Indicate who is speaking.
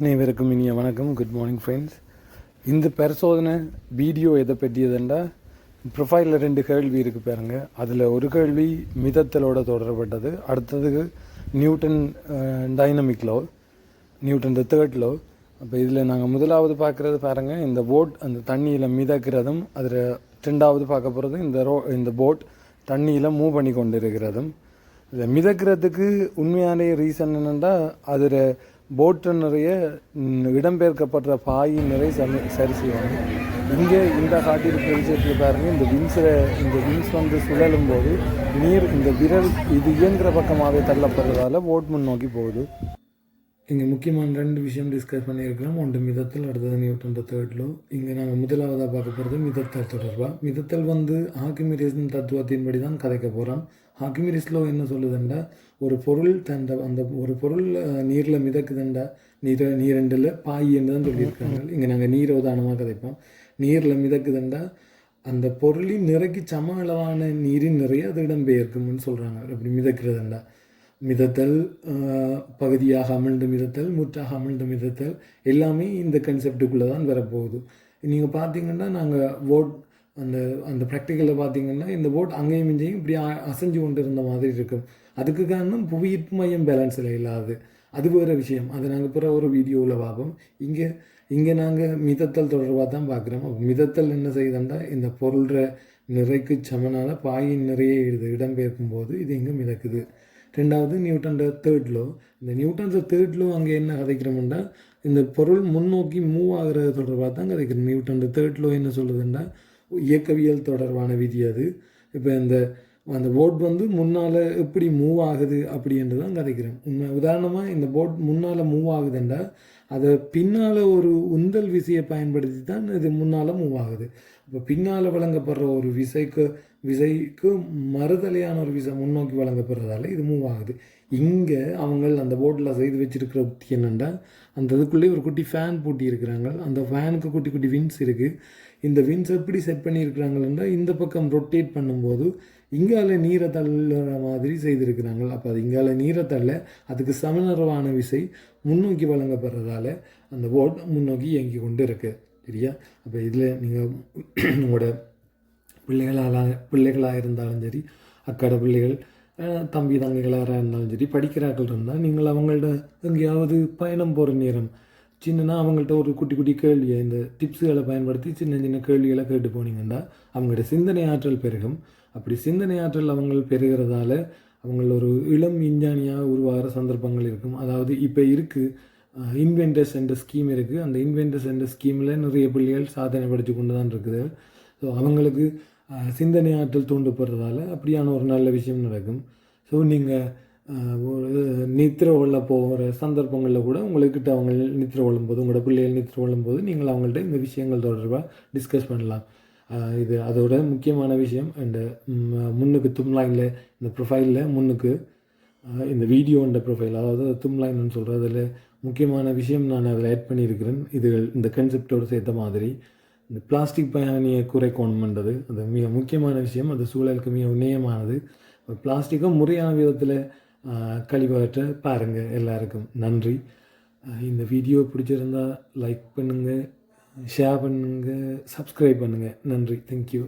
Speaker 1: அனைவருக்கும் இனிய வணக்கம். குட் மார்னிங் ஃப்ரெண்ட்ஸ் இந்த பரிசோதனை வீடியோ எதை பற்றியதுண்டா? ப்ரொஃபைலில் ரெண்டு கேள்வி இருக்குது பாருங்க. அதில் ஒரு கேள்வி மிதத்தலோட தொடரப்பட்டது. அடுத்தது Newton dynamic law Newton the third law அப்போ இதில் நாங்கள் முதலாவது பார்க்குறது பாருங்கள் இந்த போட் அந்த தண்ணியில் மிதக்கிறதும் அதில் ரெண்டாவது பார்க்க போகிறது இந்த ரோ இந்த போட் தண்ணியில் மூவ் பண்ணி கொண்டு இருக்கிறதும் இதை மிதக்கிறதுக்கு உண்மையான ரீசன் என்னென்னா அதில் போட்டு நிறைய இடம்பெயர்க்கப்படுற பாயின் நிறைய சரி சரி செய்வாங்க. இங்கே இந்த காட்டிற்கு விஷயத்தில் பாருங்கள் இந்த வின்ஸில் இந்த வின்ஸ் வந்து சுழலும் போது நீர் இந்த விரல் இது இயங்குகிற பக்கமாகவே தள்ளப்படுறதால போட் முன்னோக்கி போகுது. இங்கே முக்கியமான ரெண்டு விஷயம் டிஸ்கஸ் பண்ணியிருக்கிறோம் ஒன்று மிதத்தல் அடுத்தது நியூட்டன் தேர்ட்லோ இங்கே நாங்கள் முதலாவதாக பார்க்க போகிறது மிதத்தல் தொடர்பாக மிதத்தல் வந்து ஹாக்கிமிரிஸின் தத்துவத்தின்படி தான் கதைக்க போகிறோம் ஹாக்கிமிரிஸ்லோ என்ன சொல்லுதுண்டா? ஒரு பொருள் தண்ட அந்த ஒரு பொருள் நீரில் மிதக்குதுண்டா? நீர் நீரண்டில் பாய் என்று தான் சொல்லியிருக்காங்க. இங்கே நாங்கள் நீரை உதாரணமாக கதைப்போம். நீரில் மிதக்குதுண்டா? அந்த பொருளின் நிறைக்கு சம அளவான நீரின் நிறைய அது இடம்பெயர்க்கும்னு சொல்கிறாங்க அப்படி மிதக்கிறதுண்டா. மிதத்தல் பகுதியாக அமிழ்ந்து மிதத்தல் முற்றாக அமிழ்ந்து மிதத்தல் எல்லாமே இந்த கன்செப்டுக்குள்ளே தான் வரப்போகுது. நீங்கள் பார்த்தீங்கன்னா நாங்கள் போட் அந்த அந்த ப்ராக்டிக்கலில் பார்த்தீங்கன்னா இந்த போட் அங்கேயும் இங்கேயும் இப்படி அசைஞ்சு கொண்டு இருந்த மாதிரி இருக்கும். அதுக்கு காரணம் புவியீர்ப்பு மையம் பேலன்ஸில் இல்லாது. அது வேறு விஷயம். அது நாங்கள் பிற ஒரு வீடியோவில் பார்ப்போம். இங்கே இங்கே நாங்கள் மிதத்தல் தொடர்பாக தான் பார்க்குறோம். மிதத்தல் என்ன செய்யுதுண்டா இந்த பொருள்ற நிறைக்கு சமனான பாயின் நிறைய இடம்பெயர்க்கும் போது இது இங்கே மிதக்குது. ரெண்டாவது நியூட்டன் தேர்ட் லோ இந்த நியூட்டன் தேர்ட் லோ அங்கே என்ன கதைக்கிறோம்னா இந்த பொருள் முன்னோக்கி மூவ் ஆகுறது தொடர்பாக தான் கதைக்கிறோம். நியூட்டன் தேர்ட் லோ என்ன சொல்லுதுன்னா இயக்கவியல் தொடர்பான விதி அது. இப்போ இந்த அந்த போட் வந்து முன்னால் எப்படி மூவ் ஆகுது அப்படின்றது தான் கதைக்கிறேன். உண்மை உதாரணமாக இந்த போட் முன்னால் மூவ் ஆகுதுண்டா அதை பின்னால் ஒரு உந்தல் விசையை பயன்படுத்தி தான் இது முன்னால் மூவ் ஆகுது. இப்போ பின்னால் வழங்கப்படுற ஒரு விசைக்கு விசைக்கு மறுதலையான ஒரு விசை முன்னோக்கி வழங்கப்படுறதால இது மூவ் ஆகுது. இங்கே அவங்க அந்த போட்டில் செய்து வச்சுருக்கிற புத்தி என்னென்னா அந்த இதுக்குள்ளே ஒரு குட்டி ஃபேன் பூட்டி இருக்கிறாங்க. அந்த ஃபேனுக்கு குட்டி குட்டி வின்ஸ் இருக்குது இந்த வின்ஸ் எப்படி செட் பண்ணியிருக்கிறாங்கன்னா இந்த பக்கம் ரொட்டேட் பண்ணும்போது இங்கால நீரை தள்ளுற மாதிரி செய்திருக்கிறாங்க. அப்போ அது இங்கால நீரை தள்ள அதுக்கு சமநரவான விசை முன்னோக்கி வழங்கப்படுறதால அந்த ஓட் முன்னோக்கி இயங்கி கொண்டு இருக்குது சரியா? அப்போ இதில் நீங்கள் உங்களோட பிள்ளைகளாக பிள்ளைகளாக இருந்தாலும் சரி அக்கடை பிள்ளைகள் தம்பி தங்கைகளாக இருந்தாலும் சரி படிக்கிறார்கள் இருந்தால் நீங்கள் அவங்கள்ட்ட எங்கேயாவது பயணம் போகிற நேரம் சின்னனா அவங்கள்ட்ட ஒரு குட்டி குட்டி கேள்வியை இந்த டிப்ஸுகளை பயன்படுத்தி சின்ன சின்ன கேள்விகளை கேட்டு போனீங்கன்னா அவங்களோட சிந்தனை ஆற்றல் பெருகும். அப்படி சிந்தனை ஆற்றல் அவங்கள் பெருகிறதால அவங்கள ஒரு இளம் விஞ்ஞானியாக உருவாகிற சந்தர்ப்பங்கள் இருக்கும். அதாவது இப்போ இருக்குது இன்வென்டர்ஸ் என்ற ஸ்கீம் இருக்குது அந்த இன்வென்டர்ஸ் என்ற ஸ்கீமில் நிறைய பிள்ளைகள் சாதனை படித்து கொண்டு தான் இருக்குது. ஸோ அவங்களுக்கு சிந்தனை ஆற்றல் தூண்டப்படுறதால அப்படியான ஒரு நல்ல விஷயம் நடக்கும். ஸோ நீங்கள் ஒரு நித்திரை கொள்ள போகிற சந்தர்ப்பங்களில் கூட உங்கள்கிட்ட அவங்க நித்திரை கொள்ளும்போது உங்களோட பிள்ளைகள் நித்திரை கொள்ளும்போது நீங்கள் அவங்கள்ட்ட இந்த விஷயங்கள் தொடர்பாக டிஸ்கஸ் பண்ணலாம். இது அதோட முக்கியமான விஷயம். இந்த முன்னுக்கு தும்லாயில் இந்த ப்ரொஃபைலில் முன்னுக்கு இந்த வீடியோன்ற ப்ரொஃபைல் அதாவது தும்லாயின்னு சொல்கிற அதில் முக்கியமான விஷயம் நான் அதில் ஆட் பண்ணியிருக்கிறேன். இது இந்த கன்செப்டோடு சேர்த்த மாதிரி. இந்த பிளாஸ்டிக் பயணியை குறைக்கணுமன்றது அது மிக முக்கியமான விஷயம். அது சூழலுக்கு மிக உண்ணியமானது பிளாஸ்டிக்கும் முறையான விதத்தில் கழிவாற்ற பாருங்கள் எல்லாருக்கும். நன்றி. இந்த வீடியோ பிடிச்சிருந்தா லைக் பண்ணுங்கள் ஷேர் பண்ணுங்கள் சப்ஸ்கிரைப் பண்ணுங்கள் நன்றி. தேங்க்யூ